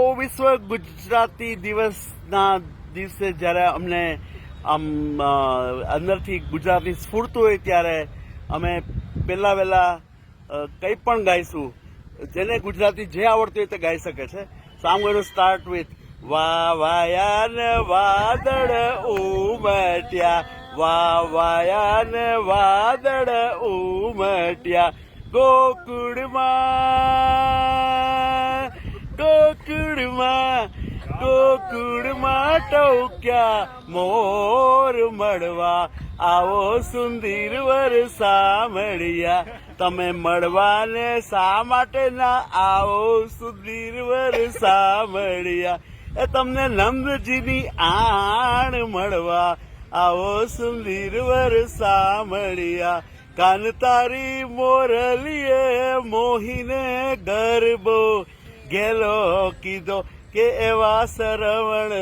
વિશ્વ ગુજરાતી દિવસના દિવસે જ્યારે અમને આમ અંદરથી ગુજરાતી સ્ફૂર્તું હોય ત્યારે અમે પહેલા વહેલા કંઈ પણ ગાઈશું, જેને ગુજરાતી જે આવડતું હોય તે ગાઈ શકે છે. સો આમ સ્ટાર્ટ વિથ વા વાયાન વાદળ ઉમટ્યા વા વાયાન વાદળ ઉમટ્યા ગોકુળમાં ગોકુળમાં ટોક્યા, મોર મળવા. આવો સુંદર વર સાંભળ્યા તમે મળવાને શા માટે ના? આવો સુંદર વર સાંભળ્યા એ તમને નંદજીની આણ મળવા. આવો સુંદર વર સાંભળ્યા કાન તારી મોરલીએ મોહીને ગરબો. ગેલો કીધો કે એવા સરવણ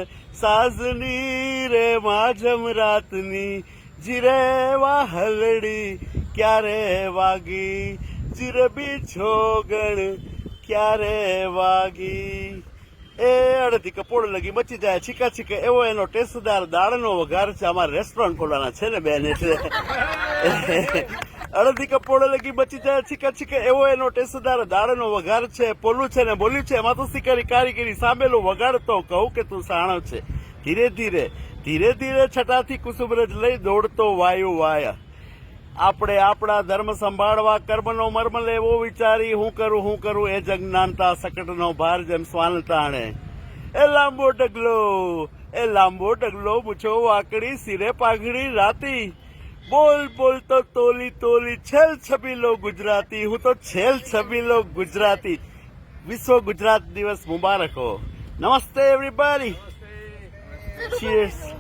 સાજની રે માજમ રાતની. જીરે વાહલડી ક્યારે વાગી? જીરબી છોગણ ક્યારે વાગી? એ અડધી કપોળ લગી બચી જાય, છીકા છીકા. એવો એનો ટેસ્ટદાર દાળનો વઘાર છે. અમારે રેસ્ટોરન્ટ ખોલવાના છે ને બેન, એટલે અડધી કપોળ લગી બચી જાય, છીકા છીકા એવો એનો ટેસ્ટદાર દાળનો વઘાર છે, પોલું છે ને બોલ્યું છે. એમાં તો શિકારી કારીગરી સામેલું વગાડતો કહું કે તું સાણો છે. ધીરે ધીરે ધીરે ધીરે છટાથી કુસુમરજ લઈ દોડતો વાયુ વાયા. આપણે આપણા ધર્મ સંભાળવા, કર્મનો મર્મ લેવો વિચારી, હું કરું હું કરું એ જજ્ઞાનતા સકટનો ભાર જેમ સ્વાન તાણે. એ લાંબો ડગલો એ લાંબો ડગલો મૂછો, વાકડી સિરે પાઘડી, રાતી. બોલ બોલ તો તોલી તોલી છેલ છબીલો ગુજરાતી. હું તો છેલ છબીલો ગુજરાતી. વિશ્વ ગુજરાત દિવસ મુબારક. હો નમસ્તે. Everybody Cheers.